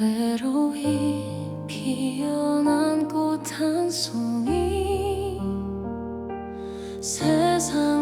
외로이 피어난 꽃 한 송이 세상